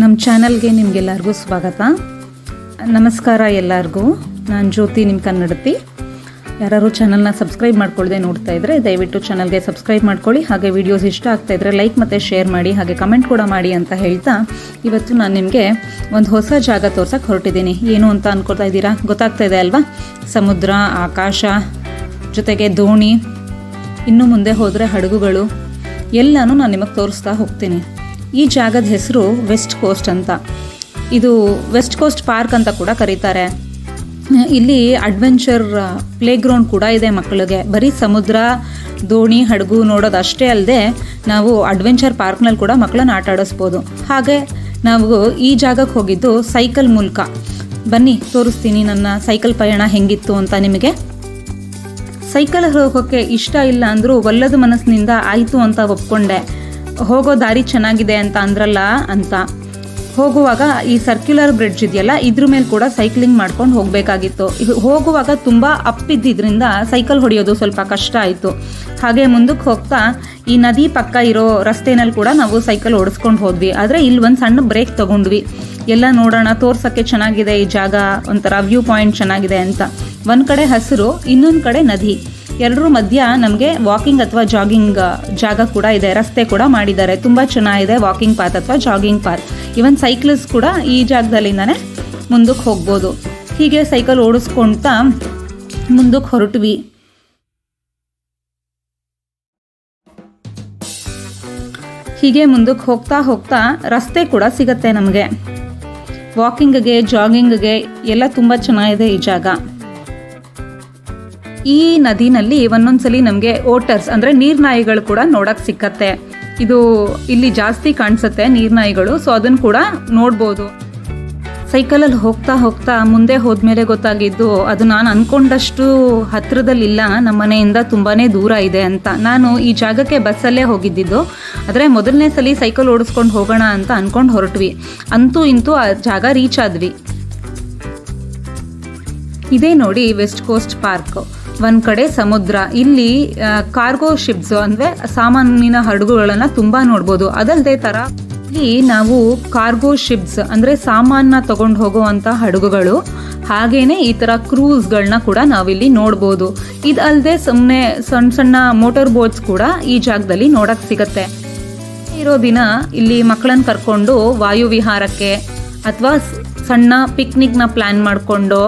ನಮ್ಮ ಚಾನಲ್ಗೆ ನಿಮಗೆಲ್ಲರಿಗೂ ಸ್ವಾಗತ. ನಮಸ್ಕಾರ ಎಲ್ಲರಿಗೂ. ನಾನು ಜ್ಯೋತಿ ನಿಮ್ಮ ಕನ್ನಡತಿ. ಯಾರು ಚಾನಲ್ನ ಸಬ್ಸ್ಕ್ರೈಬ್ ಮಾಡ್ಕೊಳ್ಳದೆ ನೋಡ್ತಾ ಇದ್ದರೆ ದಯವಿಟ್ಟು ಚಾನಲ್ಗೆ ಸಬ್ಸ್ಕ್ರೈಬ್ ಮಾಡ್ಕೊಳ್ಳಿ. ಹಾಗೆ ವಿಡಿಯೋಸ್ ಇಷ್ಟ ಆಗ್ತಾ ಇದ್ದರೆ ಲೈಕ್ ಮತ್ತು ಶೇರ್ ಮಾಡಿ, ಹಾಗೆ ಕಮೆಂಟ್ ಕೂಡ ಮಾಡಿ ಅಂತ ಹೇಳ್ತಾ ಇವತ್ತು ನಾನು ನಿಮಗೆ ಒಂದು ಹೊಸ ಜಾಗ ತೋರ್ಸಕ್ಕೆ ಹೊರಟಿದ್ದೀನಿ. ಏನು ಅಂತ ಅನ್ಕೊಳ್ತಾ ಇದ್ದೀರಾ? ಗೊತ್ತಾಗ್ತಾ ಇದೆ ಅಲ್ವಾ? ಸಮುದ್ರ, ಆಕಾಶ, ಜೊತೆಗೆ ದೋಣಿ, ಇನ್ನು ಮುಂದೆ ಹೋದರೆ ಹಡಗುಗಳು. ಎಲ್ಲನೂ ನಾನು ನಿಮಗೆ ತೋರಿಸ್ತಾ ಹೋಗ್ತೀನಿ. ಈ ಜಾಗದ ಹೆಸರು ವೆಸ್ಟ್ ಕೋಸ್ಟ್ ಅಂತ. ಇದು ವೆಸ್ಟ್ ಕೋಸ್ಟ್ ಪಾರ್ಕ್ ಅಂತ ಕೂಡ ಕರೀತಾರೆ. ಇಲ್ಲಿ ಅಡ್ವೆಂಚರ್ ಪ್ಲೇ ಗ್ರೌಂಡ್ ಕೂಡ ಇದೆ ಮಕ್ಕಳಿಗೆ. ಬರೀ ಸಮುದ್ರ, ದೋಣಿ, ಹಡಗು ನೋಡೋದು ಅಷ್ಟೇ ಅಲ್ಲದೆ ನಾವು ಅಡ್ವೆಂಚರ್ ಪಾರ್ಕ್ನಲ್ಲಿ ಕೂಡ ಮಕ್ಕಳನ್ನ ಆಟ ಆಡಿಸ್ಬೋದು. ಹಾಗೆ ನಾವು ಈ ಜಾಗಕ್ಕೆ ಹೋಗಿದ್ದು ಸೈಕಲ್ ಮೂಲಕ. ಬನ್ನಿ, ತೋರಿಸ್ತೀನಿ ನನ್ನ ಸೈಕಲ್ ಪಯಣ ಹೆಂಗಿತ್ತು ಅಂತ ನಿಮಗೆ. ಸೈಕಲ್ ಹೋಗೋಕ್ಕೆ ಇಷ್ಟ ಇಲ್ಲ ಅಂದರೂ ಒಲ್ಲದ ಮನಸ್ಸಿನಿಂದ ಆಯಿತು ಅಂತ ಒಪ್ಕೊಂಡೆ. ಹೋಗೋ ದಾರಿ ಚೆನ್ನಾಗಿದೆ ಅಂತ ಅಂದ್ರಲ್ಲ ಅಂತ. ಹೋಗುವಾಗ ಈ ಸರ್ಕ್ಯುಲರ್ ಬ್ರಿಡ್ಜ್ ಇದೆಯಲ್ಲ, ಇದ್ರ ಮೇಲೆ ಕೂಡ ಸೈಕ್ಲಿಂಗ್ ಮಾಡ್ಕೊಂಡು ಹೋಗಬೇಕಾಗಿತ್ತು. ಹೋಗುವಾಗ ತುಂಬ ಅಪ್ ಇದ್ದಿದ್ರಿಂದ ಸೈಕಲ್ ಹೊಡೆಯೋದು ಸ್ವಲ್ಪ ಕಷ್ಟ ಆಯಿತು. ಹಾಗೆ ಮುಂದಕ್ಕೆ ಹೋಗ್ತಾ ಈ ನದಿ ಪಕ್ಕ ಇರೋ ರಸ್ತೆನಲ್ಲಿ ಕೂಡ ನಾವು ಸೈಕಲ್ ಓಡಿಸ್ಕೊಂಡು ಹೋದ್ವಿ. ಆದರೆ ಇಲ್ಲಿ ಒಂದು ಸಣ್ಣ ಬ್ರೇಕ್ ತಗೊಂಡ್ವಿ. ಎಲ್ಲ ನೋಡೋಣ, ತೋರ್ಸೋಕ್ಕೆ ಚೆನ್ನಾಗಿದೆ ಈ ಜಾಗ, ಒಂಥರ ವ್ಯೂ ಪಾಯಿಂಟ್ ಚೆನ್ನಾಗಿದೆ ಅಂತ. ಒಂದು ಕಡೆ ಹಸಿರು, ಇನ್ನೊಂದು ಕಡೆ ನದಿ. ಎರಡರ ಮಧ್ಯ ನಮಗೆ ವಾಕಿಂಗ್ ಅಥವಾ ಜಾಗಿಂಗ್ ಜಾಗ ಕೂಡ ಇದೆ. ರಸ್ತೆ ಕೂಡ ಮಾಡಿದ್ದಾರೆ. ತುಂಬ ಚೆನ್ನಾಗಿದೆ ವಾಕಿಂಗ್ ಪಾತ್ ಅಥವಾ ಜಾಗಿಂಗ್ ಪಾತ್ ಇವನ್ ಸೈಕ್ಲಿಸ್ಟ್ ಕೂಡ ಈ ಜಾಗದಲ್ಲಿಂದನೇ ಮುಂದಕ್ಕೆ ಹೋಗ್ಬೋದು. ಹೀಗೆ ಸೈಕಲ್ ಓಡಿಸ್ಕೊಳ್ತಾ ಮುಂದಕ್ಕೆ ಹೊರಟ್ವಿ. ಹೀಗೆ ಮುಂದಕ್ಕೆ ಹೋಗ್ತಾ ಹೋಗ್ತಾ ರಸ್ತೆ ಕೂಡ ಸಿಗತ್ತೆ ನಮಗೆ. ವಾಕಿಂಗ್ಗೆ ಜಾಗಿಂಗ್ಗೆ ಎಲ್ಲ ತುಂಬ ಚೆನ್ನಾಗಿದೆ ಈ ಜಾಗ. ಈ ನದಿನಲ್ಲಿ ಒಂದೊಂದ್ಸಲಿ ನಮಗೆ ಓಟರ್ಸ್, ಅಂದರೆ ನೀರ್ನಾಯಿಗಳು ಕೂಡ ನೋಡಕ್ ಸಿಕ್ಕತ್ತೆ. ಇದು ಇಲ್ಲಿ ಜಾಸ್ತಿ ಕಾಣಿಸುತ್ತೆ ನೀರ್ನಾಯಿಗಳು, ಸೊ ಅದನ್ನು ಕೂಡ ನೋಡ್ಬೋದು. ಸೈಕಲಲ್ಲಿ ಹೋಗ್ತಾ ಹೋಗ್ತಾ ಮುಂದೆ ಹೋದ್ಮೇಲೆ ಗೊತ್ತಾಗಿದ್ದು, ಅದು ನಾನು ಅನ್ಕೊಂಡಷ್ಟು ಹತ್ತಿರದಲ್ಲಿಲ್ಲ ನಮ್ಮ ಮನೆಯಿಂದ ತುಂಬಾ ದೂರ ಇದೆ ಅಂತ. ನಾನು ಈ ಜಾಗಕ್ಕೆ ಬಸ್ಸಲ್ಲೇ ಹೋಗಿದ್ದಿದ್ದು, ಆದರೆ ಮೊದಲನೇ ಸಲ ಸೈಕಲ್ ಓಡಿಸ್ಕೊಂಡು ಹೋಗೋಣ ಅಂತ ಅನ್ಕೊಂಡು ಹೊರಟ್ವಿ. ಅಂತೂ ಇಂತೂ ಆ ಜಾಗ ರೀಚ್ ಆದ್ವಿ. ಇದೇ ನೋಡಿ ವೆಸ್ಟ್ ಕೋಸ್ಟ್ ಪಾರ್ಕ್. ಒಂದ್ ಕಡೆ ಸಮುದ್ರ. ಇಲ್ಲಿ ಕಾರ್ಗೋ ಶಿಪ್ಸ್ ಅಂದ್ರೆ ಸಾಮಾನಿನ ಹಡಗುಗಳನ್ನ ತುಂಬಾ ನೋಡ್ಬೋದು. ಅದಲ್ಲದೆ ತರ ಇಲ್ಲಿ ನಾವು ಕಾರ್ಗೋ ಶಿಪ್ಸ್ ಅಂದ್ರೆ ಸಾಮಾನ ತಗೊಂಡು ಹೋಗುವಂತ ಹಡಗುಗಳು, ಹಾಗೇನೆ ಈ ತರ ಕ್ರೂಸ್ಗಳನ್ನ ಕೂಡ ನಾವಿಲ್ಲಿ ನೋಡ್ಬೋದು. ಇದಲ್ಲದೆ ಸುಮ್ಮನೆ ಸಣ್ಣ ಸಣ್ಣ ಮೋಟಾರ್ ಬೋಟ್ಸ್ ಕೂಡ ಈ ಜಾಗದಲ್ಲಿ ನೋಡಕ್ ಸಿಗತ್ತೆ. ಇರೋ ದಿನ ಇಲ್ಲಿ ಮಕ್ಕಳನ್ನ ಕರ್ಕೊಂಡು ವಾಯುವಿಹಾರಕ್ಕೆ ಅಥವಾ ಸಣ್ಣ ಪಿಕ್ನಿಕ್ನ ಪ್ಲ್ಯಾನ್ ಮಾಡಿಕೊಂಡು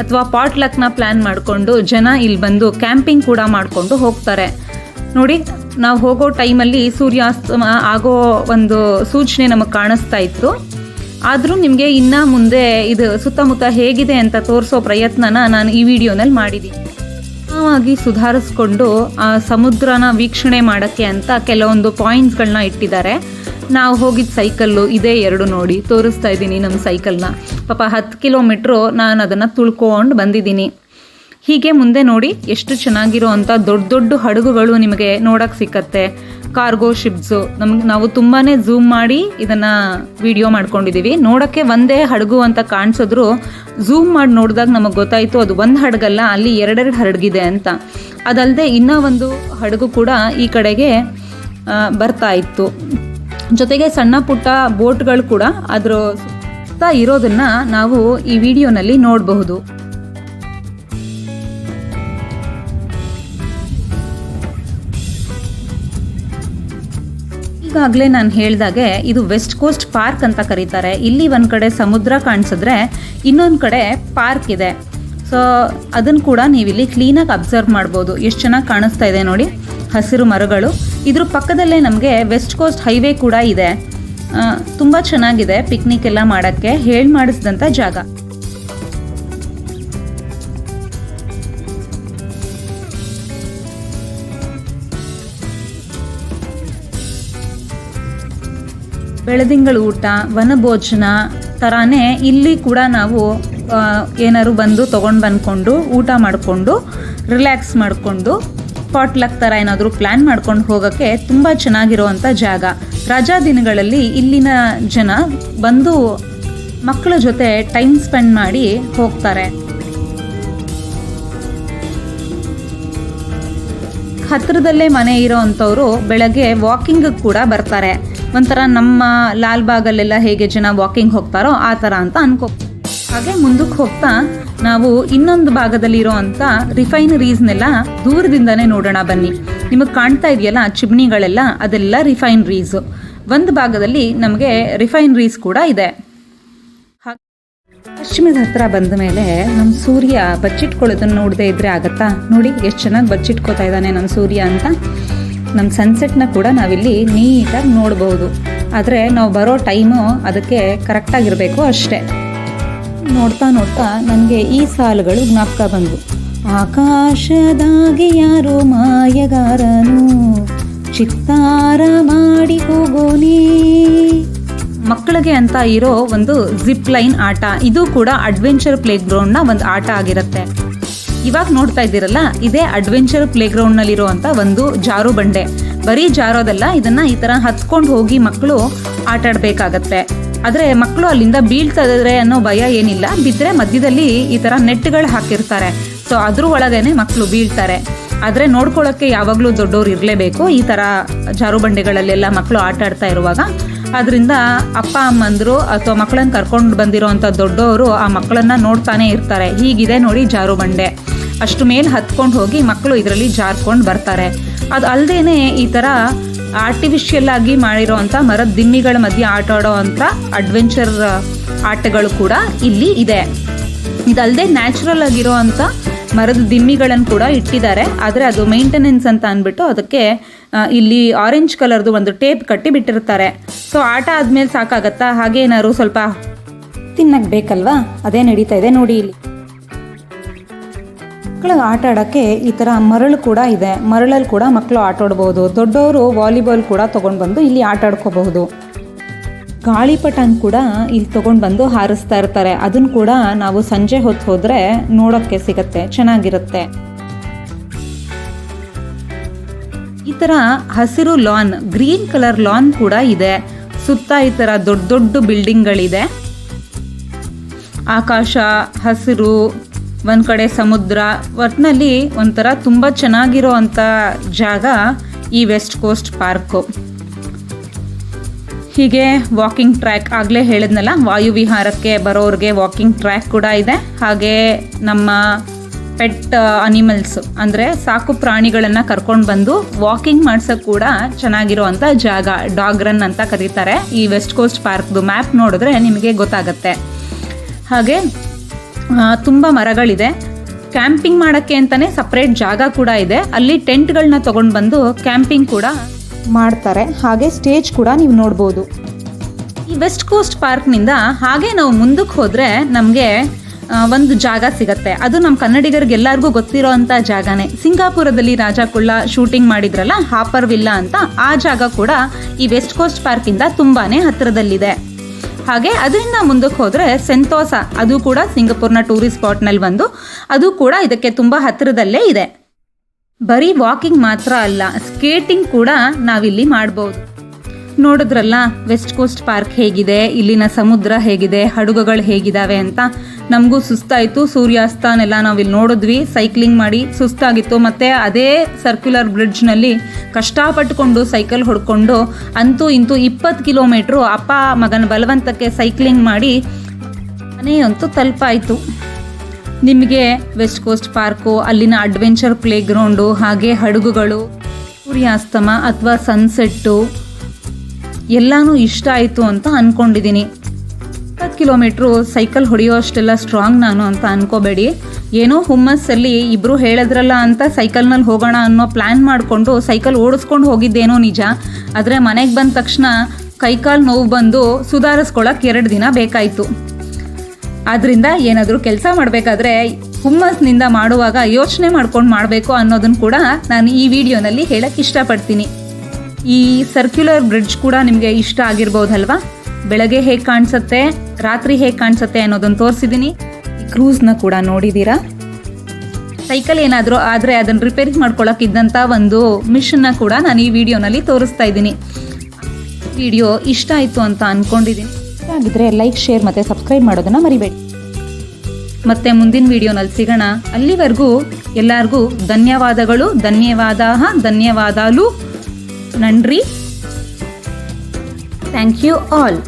ಅಥವಾ ಪಾಟ್ಲಕ್ನ ಪ್ಲ್ಯಾನ್ ಮಾಡಿಕೊಂಡು ಜನ ಇಲ್ಲಿ ಬಂದು ಕ್ಯಾಂಪಿಂಗ್ ಕೂಡ ಮಾಡಿಕೊಂಡು ಹೋಗ್ತಾರೆ. ನೋಡಿ, ನಾವು ಹೋಗೋ ಟೈಮಲ್ಲಿ ಸೂರ್ಯಾಸ್ತಮ ಆಗೋ ಒಂದು ಸೂಚನೆ ನಮಗೆ ಕಾಣಿಸ್ತಾ ಇತ್ತು. ಆದರೂ ನಿಮಗೆ ಇನ್ನು ಮುಂದೆ ಇದು ಸುತ್ತಮುತ್ತ ಹೇಗಿದೆ ಅಂತ ತೋರಿಸೋ ಪ್ರಯತ್ನನ ನಾನು ಈ ವಿಡಿಯೋನಲ್ಲಿ ಮಾಡಿದ್ದೀನಿ. ಆಗಿ ಸುಧಾರಿಸ್ಕೊಂಡು ಆ ಸಮುದ್ರನ ವೀಕ್ಷಣೆ ಮಾಡೋಕ್ಕೆ ಅಂತ ಕೆಲವೊಂದು ಪಾಯಿಂಟ್ಸ್ಗಳನ್ನ ಇಟ್ಟಿದ್ದಾರೆ. ನಾವು ಹೋಗಿದ್ದ ಸೈಕಲ್ಲು ಇದೇ ಎರಡು ನೋಡಿ, ತೋರಿಸ್ತಾ ಇದ್ದೀನಿ ನಮ್ಮ ಸೈಕಲ್ನ ಪಾಪ ಹತ್ತು ಕಿಲೋಮೀಟ್ರು ನಾನು ಅದನ್ನು ತುಳ್ಕೊಂಡು ಬಂದಿದ್ದೀನಿ. ಹೀಗೆ ಮುಂದೆ ನೋಡಿ ಎಷ್ಟು ಚೆನ್ನಾಗಿರೋ ಅಂಥ ದೊಡ್ಡ ದೊಡ್ಡ ಹಡಗುಗಳು ನಿಮಗೆ ನೋಡೋಕ್ಕೆ ಸಿಕ್ಕತ್ತೆ. ಕಾರ್ಗೋ ಶಿಪ್ಸು ನಮ್ಗೆ ನಾವು ತುಂಬಾ ಝೂಮ್ ಮಾಡಿ ಇದನ್ನು ವಿಡಿಯೋ ಮಾಡ್ಕೊಂಡಿದ್ದೀವಿ ನೋಡೋಕ್ಕೆ ಒಂದೇ ಹಡಗು ಅಂತ ಕಾಣಿಸಿದ್ರು ಝೂಮ್ ಮಾಡಿ ನೋಡಿದಾಗ ನಮಗೆ ಗೊತ್ತಾಯಿತು ಅದು ಒಂದು ಹಡಗಲ್ಲ, ಅಲ್ಲಿ ಎರಡೆರಡು ಹಡಗಿದೆ ಅಂತ. ಅದಲ್ಲದೆ ಇನ್ನೂ ಒಂದು ಹಡಗು ಕೂಡ ಈ ಕಡೆಗೆ ಬರ್ತಾ ಇತ್ತು. ಜೊತೆಗೆ ಸಣ್ಣ ಪುಟ್ಟ ಬೋಟ್ಗಳು ಕೂಡ ಅದ್ರ ಸುತ್ತ ಇರೋದನ್ನ ನಾವು ಈ ವಿಡಿಯೋನಲ್ಲಿ ನೋಡಬಹುದು. ಈಗಾಗಲೇ ನಾನು ಹೇಳಿದಾಗೆ ಇದು ವೆಸ್ಟ್ ಕೋಸ್ಟ್ ಪಾರ್ಕ್ ಅಂತ ಕರೀತಾರೆ. ಇಲ್ಲಿ ಒಂದು ಕಡೆ ಸಮುದ್ರ ಕಾಣಿಸಿದ್ರೆ ಇನ್ನೊಂದು ಕಡೆ ಪಾರ್ಕ್ ಇದೆ. ಸೊ ಅದನ್ನು ಕೂಡ ನೀವಿಲ್ಲಿ ಕ್ಲೀನಾಗಿ ಅಬ್ಸರ್ವ್ ಮಾಡ್ಬೋದು. ಎಷ್ಟು ಚೆನ್ನಾಗಿ ಕಾಣಿಸ್ತಾ ಇದೆ ನೋಡಿ. ಹಸಿರು ಮರಗಳು. ಇದ್ರ ಪಕ್ಕದಲ್ಲೇ ನಮಗೆ ವೆಸ್ಟ್ ಕೋಸ್ಟ್ ಹೈವೇ ಕೂಡ ಇದೆ. ತುಂಬ ಚೆನ್ನಾಗಿದೆ ಪಿಕ್ನಿಕ್ ಎಲ್ಲ ಮಾಡೋಕ್ಕೆ. ಹೇಳಿ ಮಾಡಿಸಿದಂಥ ಜಾಗ. ಬೆಳದಿಂಗಳ ಊಟ, ವನಭೋಜನ ಥರಾನೇ ಇಲ್ಲಿ ಕೂಡ ನಾವು ಏನಾದ್ರು ಬಂದು ತೊಗೊಂಡು ಬಂದ್ಕೊಂಡು ಊಟ ಮಾಡಿಕೊಂಡು ರಿಲ್ಯಾಕ್ಸ್ ಮಾಡಿಕೊಂಡು ಪಾಟ್ಲಕ್ ಥರ ಏನಾದರೂ ಪ್ಲ್ಯಾನ್ ಮಾಡ್ಕೊಂಡು ಹೋಗೋಕ್ಕೆ ತುಂಬ ಚೆನ್ನಾಗಿರುವಂಥ ಜಾಗ. ರಜಾ ದಿನಗಳಲ್ಲಿ ಇಲ್ಲಿನ ಜನ ಬಂದು ಮಕ್ಕಳ ಜೊತೆ ಟೈಮ್ ಸ್ಪೆಂಡ್ ಮಾಡಿ ಹೋಗ್ತಾರೆ. ಹತ್ತಿರದಲ್ಲೇ ಮನೆ ಇರೋ ಬೆಳಗ್ಗೆ ವಾಕಿಂಗ್ ಕೂಡ ಬರ್ತಾರೆ. ಒಂಥರ ನಮ್ಮ ಲಾಲ್ಬಾಗಲ್ಲೆಲ್ಲ ಹೇಗೆ ಜನ ವಾಕಿಂಗ್ ಹೋಗ್ತಾರೋ ಆ ಥರ ಅಂತ ಅನ್ಕೋ ಹಾಗೆ ಮುಂದಕ್ಕೆ ಹೋಗ್ತಾ ನಾವು ಇನ್ನೊಂದು ಭಾಗದಲ್ಲಿ ಇರೋವಂಥ ರಿಫೈನರೀಸ್ನೆಲ್ಲ ದೂರದಿಂದನೇ ನೋಡೋಣ ಬನ್ನಿ. ನಿಮಗೆ ಕಾಣ್ತಾ ಇದೆಯಲ್ಲ ಚಿಮ್ನಿಗಳೆಲ್ಲ? ಅದೆಲ್ಲ ರಿಫೈನರೀಸ್. ಒಂದು ಭಾಗದಲ್ಲಿ ನಮಗೆ ರಿಫೈನರೀಸ್ ಕೂಡ ಇದೆ. ಪಶ್ಚಿಮದ ಹತ್ರ ಬಂದ ಮೇಲೆ ನಮ್ಮ ಸೂರ್ಯ ಬಚ್ಚಿಟ್ಕೊಳ್ಳೋದನ್ನ ನೋಡದೇ ಇದ್ರೆ ಆಗತ್ತಾ? ನೋಡಿ, ಎಷ್ಟು ಚೆನ್ನಾಗಿ ಬಚ್ಚಿಟ್ಕೋತಾ ಇದ್ದಾನೆ ನಮ್ಮ ಸೂರ್ಯ ಅಂತ. ನಮ್ಮ ಸನ್ಸೆಟ್ನ ಕೂಡ ನಾವಿಲ್ಲಿ ನೀಟಾಗಿ ನೋಡ್ಬೋದು. ಆದರೆ ನಾವು ಬರೋ ಟೈಮು ಅದಕ್ಕೆ ಕರೆಕ್ಟಾಗಿರಬೇಕು ಅಷ್ಟೇ. ನೋಡ್ತಾ ನೋಡ್ತಾ ನನಗೆ ಈ ಸಾಲುಗಳು ಜ್ಞಾಪಕ ಬಂದವು. ಆಕಾಶದಾಗೆ ಯಾರು ಮಾಯಗಾರನು, ಚಿತ್ತಾರ ಮಾಡಿ ಹೋಗೋನೇ. ಮಕ್ಕಳಿಗೆ ಅಂತ ಇರೋ ಒಂದು ಜಿಪ್ ಲೈನ್ ಆಟ, ಇದು ಕೂಡ ಅಡ್ವೆಂಚರ್ ಪ್ಲೇ ಗ್ರೌಂಡ್ನ ಒಂದು ಆಟ ಆಗಿರುತ್ತೆ. ಇವಾಗ ನೋಡ್ತಾ ಇದ್ದೀರಲ್ಲ, ಇದೇ ಅಡ್ವೆಂಚರ್ ಪ್ಲೇ ಗ್ರೌಂಡ್ನಲ್ಲಿರುವಂಥ ಒಂದು ಜಾರು ಬಂಡೆ. ಬರೀ ಜಾರೋದಲ್ಲ, ಇದನ್ನ ಈ ತರ ಹತ್ಕೊಂಡು ಹೋಗಿ ಮಕ್ಕಳು ಆಟ ಆಡಬೇಕಾಗತ್ತೆ ಆದರೆ ಮಕ್ಕಳು ಅಲ್ಲಿಂದ ಬೀಳ್ತಾ ಇದ್ರೆ ಅನ್ನೋ ಭಯ ಏನಿಲ್ಲ. ಬಿದ್ದರೆ ಮಧ್ಯದಲ್ಲಿ ಈ ಥರ ನೆಟ್ಗಳು ಹಾಕಿರ್ತಾರೆ. ಸೊ ಅದ್ರ ಒಳಗೇನೆ ಮಕ್ಕಳು ಬೀಳ್ತಾರೆ. ಆದರೆ ನೋಡ್ಕೊಳ್ಳೋಕ್ಕೆ ಯಾವಾಗಲೂ ದೊಡ್ಡವ್ರು ಇರಲೇಬೇಕು. ಈ ಥರ ಜಾರು ಬಂಡೆಗಳಲ್ಲೆಲ್ಲ ಮಕ್ಕಳು ಆಟ ಆಡ್ತಾ ಇರುವಾಗ. ಅದರಿಂದ ಅಪ್ಪ, ಅಮ್ಮಂದರು ಅಥವಾ ಮಕ್ಕಳನ್ನ ಕರ್ಕೊಂಡು ಬಂದಿರೋವಂಥ ದೊಡ್ಡವರು ಆ ಮಕ್ಕಳನ್ನ ನೋಡ್ತಾನೆ ಇರ್ತಾರೆ. ಹೀಗಿದೆ ನೋಡಿ ಜಾರು ಬಂಡೆ ಅಷ್ಟು ಮೇಲೆ ಹತ್ಕೊಂಡು ಹೋಗಿ ಮಕ್ಕಳು ಇದರಲ್ಲಿ ಜಾರ್ಕೊಂಡು ಬರ್ತಾರೆ. ಅದು ಅಲ್ಲದೇನೆ ಈ ಥರ ಆರ್ಟಿಫಿಷಿಯಲ್ ಆಗಿ ಮಾಡಿರೋವಂಥ ಮರದ ದಿಮ್ಮಿಗಳ ಮಧ್ಯೆ ಆಟ ಆಡೋ ಅಂಥ ಅಡ್ವೆಂಚರ್ ಆಟಗಳು ಕೂಡ ಇಲ್ಲಿ ಇದೆ. ಇದಲ್ಲದೆ ನ್ಯಾಚುರಲ್ ಆಗಿರೋ ಅಂಥ ಮರದ ದಿಮ್ಮಿಗಳನ್ನು ಕೂಡ ಇಟ್ಟಿದ್ದಾರೆ. ಆದರೆ ಅದು ಮೇಂಟೆನೆನ್ಸ್ ಅಂತ ಅಂದ್ಬಿಟ್ಟು ಅದಕ್ಕೆ ಇಲ್ಲಿ ಆರೆಂಜ್ ಕಲರ್ದು ಒಂದು ಟೇಪ್ ಕಟ್ಟಿ ಬಿಟ್ಟಿರ್ತಾರೆ. ಸೊ ಆಟ ಆದಮೇಲೆ ಸಾಕಾಗತ್ತಾ? ಹಾಗೆ ಏನಾದ್ರು ಸ್ವಲ್ಪ ತಿನ್ನಕ್ಕೆ ಬೇಕಲ್ವಾ ಅದೇ ನಡೀತಾ ಇದೆ ನೋಡಿ ಇಲ್ಲಿ. ಮಕ್ಕಳಿಗೆ ಆಟ ಆಡೋಕ್ಕೆ ಈ ಥರ ಮರಳು ಕೂಡ ಇದೆ. ಮರಳಲ್ಲಿ ಕೂಡ ಮಕ್ಕಳು ಆಟ ಆಡ್ಬೋದು. ದೊಡ್ಡವರು ವಾಲಿಬಾಲ್ ಕೂಡ ತೊಗೊಂಡು ಬಂದು ಇಲ್ಲಿ ಆಟ ಆಡ್ಕೋಬಹುದು. ಗಾಳಿಪಟನ್ ಕೂಡ ಇಲ್ಲಿ ತೊಗೊಂಡು ಬಂದು ಹಾರಿಸ್ತಾ ಇರ್ತಾರೆ. ಅದನ್ನು ಕೂಡ ನಾವು ಸಂಜೆ ಹೊತ್ತು ಹೋದರೆ ನೋಡೋಕ್ಕೆ ಸಿಗತ್ತೆ. ಚೆನ್ನಾಗಿರುತ್ತೆ. ಈ ಥರ ಹಸಿರು ಲಾನ್ ಗ್ರೀನ್ ಕಲರ್ ಲಾನ್ ಕೂಡ ಇದೆ. ಸುತ್ತ ಈ ಥರ ದೊಡ್ಡ ದೊಡ್ಡ ಬಿಲ್ಡಿಂಗ್ಗಳಿದೆ ಆಕಾಶ, ಹಸಿರು ಒಂದು ಕಡೆ ಸಮುದ್ರ ಒಟ್ಟಿನಲ್ಲಿ ಒಂಥರ ತುಂಬ ಚೆನ್ನಾಗಿರೋ ಅಂಥ ಜಾಗ ಈ ವೆಸ್ಟ್ ಕೋಸ್ಟ್ ಪಾರ್ಕು ಹೀಗೆ ವಾಕಿಂಗ್ ಟ್ರ್ಯಾಕ್ ಆಗಲೇ ಹೇಳಿದ್ನಲ್ಲ, ವಾಯುವಿಹಾರಕ್ಕೆ ಬರೋರಿಗೆ ವಾಕಿಂಗ್ ಟ್ರ್ಯಾಕ್ ಕೂಡ ಇದೆ. ಹಾಗೆ ನಮ್ಮ ಪೆಟ್ ಅನಿಮಲ್ಸ್ ಅಂದರೆ ಸಾಕು ಪ್ರಾಣಿಗಳನ್ನು ಕರ್ಕೊಂಡು ಬಂದು ವಾಕಿಂಗ್ ಮಾಡ್ಸೋಕ್ಕೆ ಕೂಡ ಚೆನ್ನಾಗಿರುವಂಥ ಜಾಗ ಡಾಗ್ ರನ್ ಅಂತ ಕರೀತಾರೆ ಈ ವೆಸ್ಟ್ ಕೋಸ್ಟ್ ಪಾರ್ಕ್ದು ಮ್ಯಾಪ್ ನೋಡಿದ್ರೆ ನಿಮಗೆ ಗೊತ್ತಾಗತ್ತೆ. ಹಾಗೆ ತುಂಬ ಮರಗಳಿದೆ. ಕ್ಯಾಂಪಿಂಗ್ ಮಾಡೋಕ್ಕೆ ಅಂತಲೇ ಸಪ್ರೇಟ್ ಜಾಗ ಕೂಡ ಇದೆ. ಅಲ್ಲಿ ಟೆಂಟ್ಗಳನ್ನ ತೊಗೊಂಡು ಬಂದು ಕ್ಯಾಂಪಿಂಗ್ ಕೂಡ ಮಾಡ್ತಾರೆ. ಹಾಗೆ ಸ್ಟೇಜ್ ಕೂಡ ನೀವು ನೋಡ್ಬೋದು. ಈ ವೆಸ್ಟ್ ಕೋಸ್ಟ್ ಪಾರ್ಕ್ನಿಂದ ಹಾಗೆ ನಾವು ಮುಂದಕ್ಕೆ ಹೋದರೆ ನಮಗೆ ಒಂದು ಜಾಗ ಸಿಗತ್ತೆ. ಅದು ನಮ್ಮ ಕನ್ನಡಿಗರಿಗೆ ಎಲ್ಲರಿಗೂ ಗೊತ್ತಿರೋ ಅಂಥ ಜಾಗನೇ. ಸಿಂಗಾಪುರದಲ್ಲಿ ರಾಜಾಕುಳ್ಳ ಶೂಟಿಂಗ್ ಮಾಡಿದ್ರಲ್ಲ ಹಾಪರ್ ವಿಲ್ಲಾ ಅಂತ ಆ ಜಾಗ ಕೂಡ ಈ ವೆಸ್ಟ್ ಕೋಸ್ಟ್ ಪಾರ್ಕಿಂದ ತುಂಬಾ ಹತ್ತಿರದಲ್ಲಿದೆ ಹಾಗೆ ಅದರಿಂದ ಮುಂದಕ್ಕೆ ಹೋದರೆ ಸೆಂತೋಸಾ, ಅದು ಕೂಡ ಸಿಂಗಪುರ್ನ ಟೂರಿಸ್ಟ್ ಸ್ಪಾಟ್ನಲ್ಲಿ ಬಂದು, ಅದು ಕೂಡ ಇದಕ್ಕೆ ತುಂಬ ಹತ್ತಿರದಲ್ಲೇ ಇದೆ. ಬರೀ ವಾಕಿಂಗ್ ಮಾತ್ರ ಅಲ್ಲ ಸ್ಕೇಟಿಂಗ್ ಕೂಡ ನಾವಿಲ್ಲಿ ಮಾಡ್ಬೋದು. ನೋಡಿದ್ರಲ್ಲ ವೆಸ್ಟ್ ಕೋಸ್ಟ್ ಪಾರ್ಕ್ ಹೇಗಿದೆ, ಇಲ್ಲಿನ ಸಮುದ್ರ ಹೇಗಿದೆ, ಹಡಗುಗಳು ಹೇಗಿದಾವೆ ಅಂತ. ನಮಗೂ ಸುಸ್ತಾಯಿತು. ಸೂರ್ಯಾಸ್ತನೆಲ್ಲ ನಾವಿಲ್ಲಿ ನೋಡಿದ್ವಿ. ಸೈಕ್ಲಿಂಗ್ ಮಾಡಿ ಸುಸ್ತಾಗಿತ್ತು. ಮತ್ತು ಅದೇ ಸರ್ಕ್ಯುಲರ್ ಬ್ರಿಡ್ಜ್ನಲ್ಲಿ ಕಷ್ಟಪಟ್ಟುಕೊಂಡು ಸೈಕಲ್ ಹೊಡ್ಕೊಂಡು ಅಂತೂ ಇಂತೂ ಇಪ್ಪತ್ತು ಕಿಲೋಮೀಟ್ರು ಅಪ್ಪ ಮಗನ ಬಲವಂತಕ್ಕೆ ಸೈಕ್ಲಿಂಗ್ ಮಾಡಿ ಮನೆಯಂತೂ ತಲುಪಾಯಿತು. ನಿಮಗೆ ವೆಸ್ಟ್ ಕೋಸ್ಟ್ ಪಾರ್ಕು ಅಲ್ಲಿನ ಅಡ್ವೆಂಚರ್ ಪ್ಲೇ ಗ್ರೌಂಡು ಹಾಗೆ ಹಡಗುಗಳು, ಸೂರ್ಯಾಸ್ತಮ ಅಥವಾ ಸನ್ಸೆಟ್ಟು ಎಲ್ಲನೂ ಇಷ್ಟ ಆಯಿತು ಅಂತ ಅಂದ್ಕೊಂಡಿದ್ದೀನಿ ಇಪ್ಪತ್ತು ಕಿಲೋಮೀಟ್ರು ಸೈಕಲ್ ಹೊಡೆಯೋ ಅಷ್ಟೆಲ್ಲ ಸ್ಟ್ರಾಂಗ್ ನಾನು ಅಂತ ಅನ್ಕೋಬೇಡಿ. ಏನೋ ಹುಮ್ಮಸ್ಸಲ್ಲಿ ಇಬ್ಬರು ಹೇಳಿದ್ರಲ್ಲ ಅಂತ ಸೈಕಲ್ನಲ್ಲಿ ಹೋಗೋಣ ಅನ್ನೋ ಪ್ಲ್ಯಾನ್ ಮಾಡಿಕೊಂಡು ಸೈಕಲ್ ಓಡಿಸ್ಕೊಂಡು ಹೋಗಿದ್ದೇನೋ ನಿಜ. ಆದರೆ ಮನೆಗೆ ಬಂದ ತಕ್ಷಣ ಕೈಕಾಲು ನೋವು ಬಂದು ಸುಧಾರಿಸ್ಕೊಳ್ಳೋಕೆ ಎರಡು ದಿನ ಬೇಕಾಯಿತು. ಆದ್ದರಿಂದ ಏನಾದರೂ ಕೆಲಸ ಮಾಡಬೇಕಾದ್ರೆ ಹುಮ್ಮಸ್ನಿಂದ ಮಾಡುವಾಗ ಯೋಚನೆ ಮಾಡ್ಕೊಂಡು ಮಾಡಬೇಕು ಅನ್ನೋದನ್ನು ಕೂಡ ನಾನು ಈ ವಿಡಿಯೋನಲ್ಲಿ ಹೇಳಕ್ಕೆ ಇಷ್ಟಪಡ್ತೀನಿ. ಈ ಸರ್ಕ್ಯುಲರ್ ಬ್ರಿಡ್ಜ್ ಕೂಡ ನಿಮಗೆ ಇಷ್ಟ ಆಗಿರ್ಬೋದಲ್ವಾ? ಬೆಳಗ್ಗೆ ಹೇಗೆ ಕಾಣಿಸುತ್ತೆ? ರಾತ್ರಿ ಹೇಗೆ ಕಾಣಿಸುತ್ತೆ ಅನ್ನೋದನ್ನು ತೋರಿಸಿದ್ದೀನಿ ಕ್ರೂಸ್ನ ಕೂಡ ನೋಡಿದ್ದೀರಾ ಸೈಕಲ್ ಏನಾದರೂ ಆದರೆ ಅದನ್ನು ರಿಪೇರಿ ಮಾಡ್ಕೊಳ್ಳೋಕ್ಕಿದ್ದಂಥ ಒಂದು ಮಿಷನ್ನ ಕೂಡ ನಾನು ಈ ವಿಡಿಯೋನಲ್ಲಿ ತೋರಿಸ್ತಾ ಇದ್ದೀನಿ. ವಿಡಿಯೋ ಇಷ್ಟ ಆಯಿತು ಅಂತ ಅಂದ್ಕೊಂಡಿದ್ದೀನಿ ಆಗಿದ್ರೆ ಲೈಕ್, ಶೇರ್ ಮತ್ತು ಸಬ್ಸ್ಕ್ರೈಬ್ ಮಾಡೋದನ್ನು ಮರಿಬೇಡಿ. ಮತ್ತೆ ಮುಂದಿನ ವಿಡಿಯೋನಲ್ಲಿ ಸಿಗೋಣ. ಅಲ್ಲಿವರೆಗೂ ಎಲ್ಲರಿಗೂ ಧನ್ಯವಾದಗಳು. ಧನ್ಯವಾದ ಧನ್ಯವಾದಾಲು. ನನ್ರಿ. Thank you all